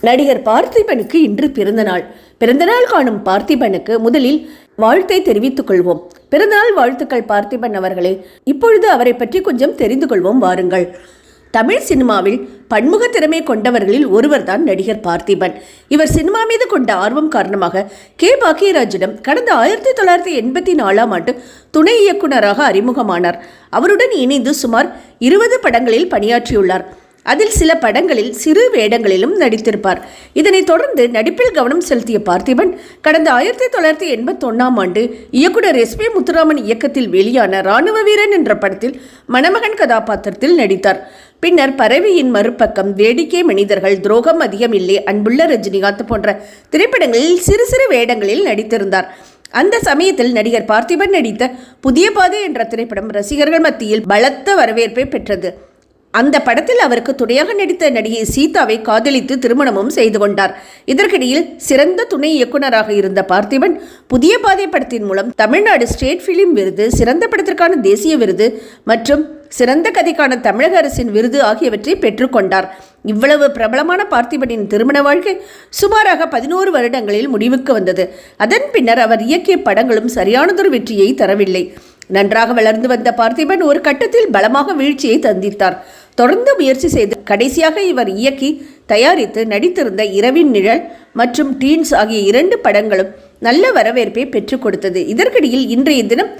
நடிகர் பார்த்திபனுக்கு இன்று பிறந்தநாள். பிறந்தநாள் காணும் பார்த்திபனுக்கு முதலில் வாழ்த்தை தெரிவித்துக் கொள்வோம். பிறந்தநாள் வாழ்த்துக்கள் பார்த்திபன் அவர்களே. இப்பொழுது அவரை பற்றி கொஞ்சம் தெரிந்து கொள்வோம் வாருங்கள். தமிழ் சினிமாவில் பன்முக திறமை கொண்டவர்களில் ஒருவர்தான் நடிகர் பார்த்திபன். இவர் சினிமா மீது கொண்ட ஆர்வம் காரணமாக கே. பாக்கியராஜிடம் கடந்த ஆயிரத்தி தொள்ளாயிரத்தி எண்பத்தி நாலாம் ஆண்டு துணை இயக்குனராக அறிமுகமானார். அவருடன் இணைந்து சுமார் இருபது படங்களில் பணியாற்றியுள்ளார். அதில் சில படங்களில் சிறு வேடங்களிலும் நடித்திருப்பார். இதனைத் தொடர்ந்து நடிப்பில் கவனம் செலுத்திய பார்த்திபன் கடந்த ஆயிரத்தி தொள்ளாயிரத்தி எண்பத்தொன்னாம் ஆண்டு இயக்குனர் எஸ் பி முத்துராமன் இயக்கத்தில் வெளியான ராணுவ வீரன் என்ற படத்தில் மணமகன் கதாபாத்திரத்தில் நடித்தார். பின்னர் பறவையின் மறுபக்கம் வேடிக்கை மனிதர்கள் துரோகம் அதிகம் இல்லை அன்புள்ள ரஜினிகாந்த் போன்ற திரைப்படங்களில் சிறு சிறு வேடங்களில் நடித்திருந்தார். அந்த சமயத்தில் நடிகர் பார்த்திபன் நடித்த புதிய பாதை என்ற திரைப்படம் ரசிகர்கள் மத்தியில் பலத்த வரவேற்பை பெற்றது. அந்த படத்தில் அவருக்கு துணையாக நடித்த நடிகை சீதாவை காதலித்து திருமணமும் செய்து கொண்டார். இதற்கிடையில் சிறந்த துணை இயக்குனராக இருந்த பார்த்திபன் புதிய பாதை படத்தின் மூலம் தமிழ்நாடு ஸ்டேட் ஃபிலிம் விருது சிறந்த படத்திற்கான தேசிய விருது மற்றும் சிறந்த கதைக்கான தமிழக அரசின் விருது ஆகியவற்றை பெற்றுக்கொண்டார் இவ்வளவு பிரபலமான பார்த்திபனின் திருமண வாழ்க்கை சுமாராக பதினோரு வருடங்களில் முடிவுக்கு வந்தது. அதன் பின்னர் அவர் இயக்கிய படங்களும் சரியானதொரு வெற்றியை தரவில்லை. நன்றாக வளர்ந்து வந்த பார்த்திபன் ஒரு கட்டத்தில் பலமாக வீழ்ச்சியை தந்தித்தார் தொடர்ந்து முயற்சி செய்து கடைசியாக இவர் இயக்கி தயாரித்து நடித்திருந்த இரவின் நிழல் மற்றும் டீன்ஸ் ஆகிய இரண்டு படங்களும் நல்ல வரவேற்பை பெற்றுக் கொடுத்தது. இதற்கிடையில் இன்றைய தினம்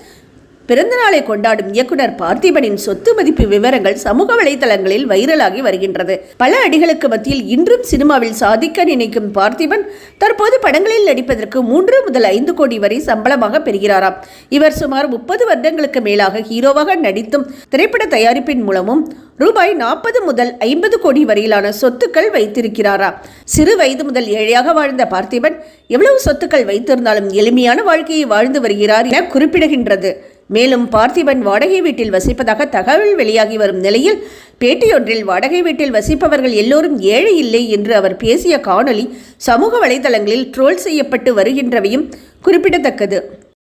பிறந்தநாளை கொண்டாடும் இயக்குனர் பார்த்திபனின் சொத்து மதிப்பு விவரங்கள் சமூக வலைதளங்களில் வைரலாகி வருகின்றது. பல அடிகளுக்கு மத்தியில் இன்றும் சினிமாவில் சாதிக்க நினைக்கும் பார்த்திபன் தற்போது படங்களில் நடிப்பதற்கு மூன்று முதல் ஐந்து கோடி வரை சம்பளமாக பெறுகிறாராம். இவர் சுமார் முப்பது வருடங்களுக்கு மேலாக ஹீரோவாக நடித்தும் திரைப்பட தயாரிப்பின் மூலமும் ரூபாய் நாற்பது முதல் ஐம்பது கோடி வரையிலான சொத்துக்கள் வைத்திருக்கிறாரா சிறு வயது முதல் ஏழையாக வாழ்ந்த பார்த்திபன் எவ்வளவு சொத்துக்கள் வைத்திருந்தாலும் எளிமையான வாழ்க்கையை வாழ்ந்து வருகிறார் என குறிப்பிடுகின்றது. மேலும் பார்த்திபன் வாடகை வீட்டில் வசிப்பதாக தகவல் வெளியாகி வரும் நிலையில் பேட்டியொன்றில் வாடகை வீட்டில் வசிப்பவர்கள் எல்லோரும் ஏழை இல்லை என்று அவர் பேசிய காணொளி சமூக வலைதளங்களில் ட்ரோல் செய்யப்பட்டு வருகின்றவையும் குறிப்பிடத்தக்கது.